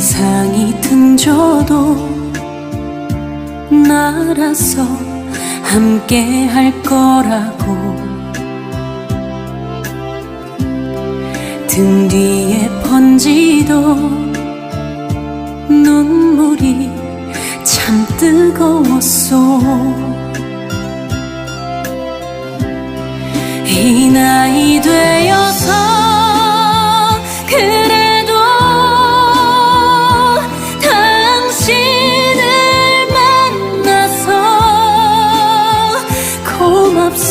세상이 등져도 나라서 함께 할 거라고. 등 뒤에 번지도 눈물이 참 뜨거웠소. 이 나이 되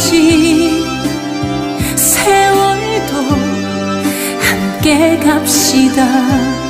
남겨진 세월도 함께 갑시다